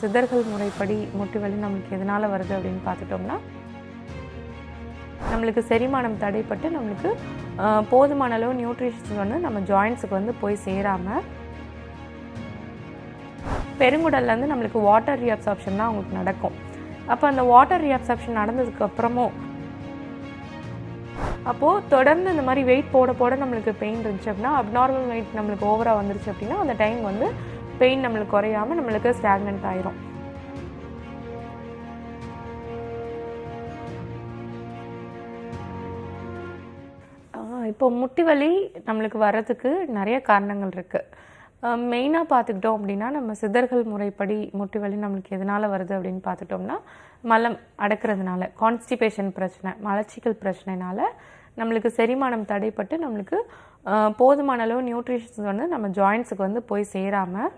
சித்தர்கள் முறைப்படி முட்டுவலி நம்மளுக்கு எதனால் வருது அப்படின்னு பார்த்துட்டோம்னா நம்மளுக்கு செரிமானம் தடைப்பட்டு நம்மளுக்கு போதுமான அளவு நியூட்ரிஷன்ஸ் வந்து நம்ம ஜாயின்ஸுக்கு வந்து போய் சேராமல் பெருங்குடல்லேருந்து நம்மளுக்கு வாட்டர் ரீஅப்சாப்ஷன் தான் அவங்களுக்கு நடக்கும். அப்போ அந்த வாட்டர் ரீஅப்சாப்ஷன் நடந்ததுக்கு அப்புறமும் அப்போது தொடர்ந்து இந்த மாதிரி வெயிட் போட போட நம்மளுக்கு பெயின் இருந்துச்சு அப்படின்னா அப்நார்மல் வெயிட் நம்மளுக்கு ஓவராக வந்துருச்சு அப்படின்னா அந்த டைம் வந்து பெயின் நம்மளுக்கு குறையாமல் நம்மளுக்கு ஸ்டாக்னன்ட் ஆயிரும். இப்போ முட்டி வலி நம்மளுக்கு வர்றதுக்கு நிறைய காரணங்கள் இருக்குது மெயினாக பார்த்துக்கிட்டோம் அப்படின்னா நம்ம சித்தர்கள் முறைப்படி முட்டி வலி நம்மளுக்கு எதனால் வருது அப்படின்னு பார்த்துட்டோம்னா மலம் அடக்கிறதுனால கான்ஸ்டிபேஷன் பிரச்சனை மலச்சிக்கல் பிரச்சனைனால நம்மளுக்கு செரிமானம் தடைப்பட்டு நம்மளுக்கு போதுமான அளவு நியூட்ரிஷன்ஸ் வந்து நம்ம ஜாயின்ஸுக்கு வந்து போய் சேராமல்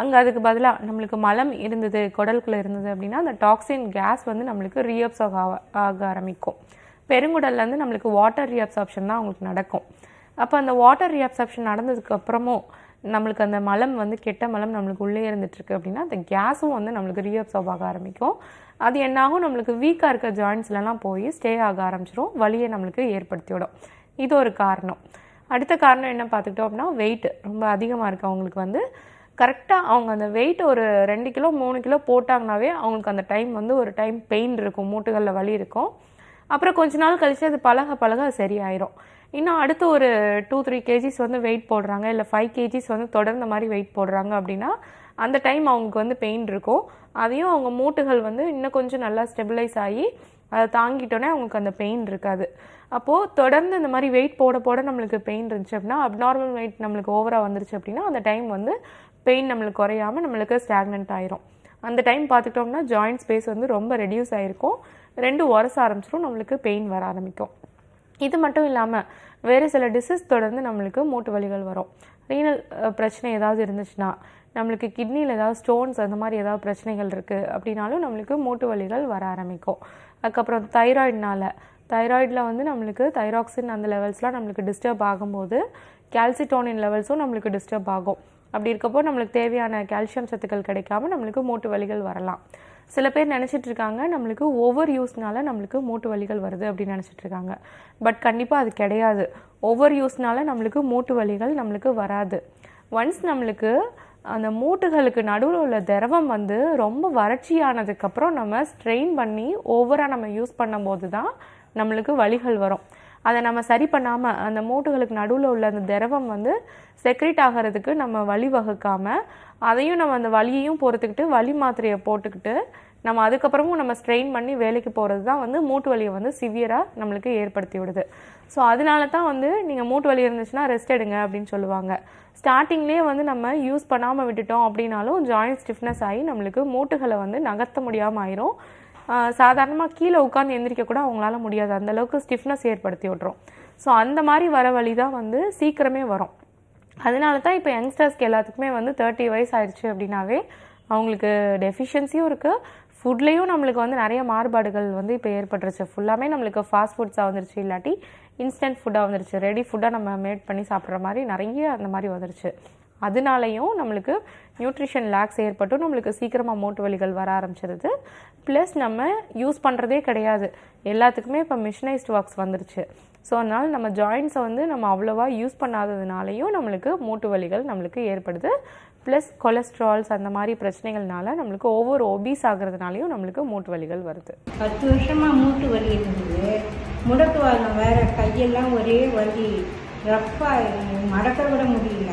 அங்கே அதுக்கு பதிலாக நம்மளுக்கு மலம் இருந்தது குடலுக்குள்ளே இருந்தது அப்படின்னா அந்த டாக்ஸின் கேஸ் வந்து நம்மளுக்கு ரீஅப்சார்ப் ஆக ஆக ஆரம்பிக்கும். பெருங்குடல்லேருந்து நம்மளுக்கு வாட்டர் ரீஅப்சார்ப்ஷன் தான் அவங்களுக்கு நடக்கும். அப்போ அந்த வாட்டர் ரீஅப்சார்ப்ஷன் நடந்ததுக்கு அப்புறமும் நம்மளுக்கு அந்த மலம் வந்து கெட்ட மலம் நம்மளுக்கு உள்ளே இருந்துட்டுருக்கு அப்படின்னா அந்த கேஸும் வந்து நம்மளுக்கு ரீஅப்சார்ப் ஆக ஆரம்பிக்கும். அது என்னாகும்? நம்மளுக்கு வீக்காக இருக்க ஜாயின்ஸ்லலாம் போய் ஸ்டே ஆக ஆரம்பிச்சிடும் வலியை நம்மளுக்கு ஏற்படுத்திவிடும். இது ஒரு காரணம். அடுத்த காரணம் என்ன பார்த்துக்கிட்டோம் அப்படின்னா வெயிட் ரொம்ப அதிகமாக இருக்கவங்களுக்கு வந்து கரெக்டாக அவங்க அந்த வெயிட் ஒரு ரெண்டு கிலோ மூணு கிலோ போட்டாங்கனாவே அவங்களுக்கு அந்த டைம் வந்து ஒரு டைம் பெயின் இருக்கும். மூட்டுகளில் வலி இருக்கும். அப்புறம் கொஞ்ச நாள் கழித்து அது பழக பழக அது சரியாயிரும். இன்னும் அடுத்து ஒரு டூ த்ரீ கேஜிஸ் வந்து வெயிட் போடுறாங்க. இல்லை ஃபைவ் கேஜிஸ் வந்து தொடர்ந்த மாதிரி வெயிட் போடுறாங்க அப்படின்னா அந்த டைம் அவங்களுக்கு வந்து பெயின் இருக்கும். அதையும் அவங்க மூட்டுகள் வந்து இன்னும் கொஞ்சம் நல்லா ஸ்டெபிளைஸ் ஆகி அதை தாங்கிட்டோன்னே அவங்களுக்கு அந்த பெயின் இருக்காது. அப்போது தொடர்ந்து இந்த மாதிரி வெயிட் போட போட நம்மளுக்கு பெயின் இருந்துச்சு அப்படின்னா அப்நார்மல் வெயிட் நம்மளுக்கு ஓவராக வந்துருச்சு அப்படின்னா அந்த டைம் வந்து பெயின் நம்மளுக்கு குறையாமல் நம்மளுக்கு ஸ்டாக்னன்ட் ஆயிரும். அந்த டைம் பார்த்துட்டோம்னா ஜாயிண்ட் ஸ்பேஸ் வந்து ரொம்ப ரெடியூஸ் ஆகிருக்கும் ரெண்டு உரச ஆரம்பிச்சிடும் நம்மளுக்கு பெயின் வர ஆரம்பிக்கும். இது மட்டும் இல்லாமல் வேறு சில டிசீஸ் தொடர்ந்து நம்மளுக்கு மூட்டு வலிகள் வரும். ரீனல் பிரச்சனை ஏதாவது இருந்துச்சுன்னா நம்மளுக்கு கிட்னியில் ஏதாவது ஸ்டோன்ஸ் அந்த மாதிரி ஏதாவது பிரச்சனைகள் இருக்குது அப்படின்னாலும் நம்மளுக்கு மூட்டு வலிகள் வர ஆரம்பிக்கும். அதுக்கப்புறம் தைராய்டினால் தைராய்டில் வந்து நம்மளுக்கு தைராக்சின் அந்த லெவல்ஸ்லாம் நம்மளுக்கு டிஸ்டர்ப் ஆகும்போது கால்சிட்டோனின் லெவல்ஸும் நம்மளுக்கு டிஸ்டர்ப் ஆகும். அப்படி இருக்கப்போ நம்மளுக்கு தேவையான கால்சியம் சத்துக்கள் கிடைக்காம நம்மளுக்கு மூட்டு வலிகள் வரலாம். சில பேர் நினச்சிட்டு இருக்காங்க நம்மளுக்கு ஓவர் யூஸ்னால நம்மளுக்கு மூட்டு வலிகள் வருது அப்படின்னு நினச்சிட்டு இருக்காங்க. பட் கண்டிப்பாக அது கிடையாது. ஓவர் யூஸ்னால நம்மளுக்கு மூட்டு வலிகள் நம்மளுக்கு வராது. ஒன்ஸ் நம்மளுக்கு அந்த மூட்டுகளுக்கு நடுவில் உள்ள திரவம் வந்து ரொம்ப வறட்சியானதுக்கப்புறம் நம்ம ஸ்ட்ரெயின் பண்ணி ஓவராக நம்ம யூஸ் பண்ணும்போது தான் நம்மளுக்கு வலிகள் வரும். அதை நம்ம சரி பண்ணாமல் அந்த மூட்டுகளுக்கு நடுவில் உள்ள அந்த திரவம் வந்து செக்ரேட் ஆகிறதுக்கு நம்ம வழி வகுக்காமல் அதையும் நம்ம அந்த வலியையும் பொறுத்துக்கிட்டு வலி மாத்திரையை போட்டுக்கிட்டு நம்ம அதுக்கப்புறமும் நம்ம ஸ்ட்ரெயின் பண்ணி வேலைக்கு போகிறது தான் வந்து மூட்டு வலியை வந்து சிவியராக நம்மளுக்கு ஏற்படுத்தி விடுது. ஸோ அதனால தான் வந்து நீங்கள் மூட்டு வலி இருந்துச்சுன்னா ரெஸ்ட் எடுங்க அப்படின்னு சொல்லுவாங்க. ஸ்டார்டிங்லேயே வந்து நம்ம யூஸ் பண்ணாமல் விட்டுட்டோம் அப்படின்னாலும் ஜாயிண்ட் ஸ்டிஃப்னஸ் ஆகி நம்மளுக்கு மூட்டுகளை வந்து நகர்த்த முடியாமல் ஆயிரும். சாதாரணமாக கீழே உட்காந்து எந்திரிக்க கூட அவங்களால முடியாது. அந்தளவுக்கு ஸ்டிஃப்னஸ் ஏற்படுத்தி விட்றோம் ஸோ அந்த மாதிரி வர வழி தான் வந்து சீக்கிரமே வரும். அதனால தான் இப்போ யங்ஸ்டர்ஸ்க்கு எல்லாத்துக்குமே வந்து தேர்ட்டி வயசு ஆயிடுச்சு அப்படின்னாவே அவங்களுக்கு டெஃபிஷியன்சியும் இருக்குது ஃபுட்லேயும் நம்மளுக்கு வந்து நிறைய மாறுபாடுகள் வந்து இப்போ ஏற்பட்டுருச்சு. ஃபுல்லாமே நம்மளுக்கு ஃபாஸ்ட் ஃபுட்ஸாக வந்துருச்சு. இல்லாட்டி இன்ஸ்டன்ட் ஃபுட்டாக வந்துருச்சு. ரெடி ஃபுட்டாக நம்ம மேட் பண்ணி சாப்பிட்ற மாதிரி நிறைய அந்த மாதிரி வந்துருச்சு. அதனாலையும் நம்மளுக்கு நியூட்ரிஷன் லேக்ஸ் ஏற்பட்டும் நம்மளுக்கு சீக்கிரமாக மூட்டு வலிகள் வர ஆரம்பிச்சிருது. ப்ளஸ் நம்ம யூஸ் பண்ணுறதே கிடையாது. எல்லாத்துக்குமே இப்போ மிஷினைஸ்ட் ஒர்க்ஸ் வந்துருச்சு. ஸோ அதனால் நம்ம ஜாயின்ஸை வந்து நம்ம அவ்வளோவா யூஸ் பண்ணாததுனாலையும் நம்மளுக்கு மூட்டு வலிகள் நம்மளுக்கு ஏற்படுது. ப்ளஸ் கொலஸ்ட்ரால்ஸ் அந்த மாதிரி பிரச்சனைகள்னால நம்மளுக்கு ஒவ்வொரு ஒபீஸ் ஆகிறதுனாலையும் நம்மளுக்கு மூட்டு வலிகள் வருது. பத்து வருஷமாக மூட்டு வலி இருந்தது. முடக்குவாதம் வேற கையெல்லாம் ஒரே வலி. ரஃப்பாக மடக்க விட முடியல.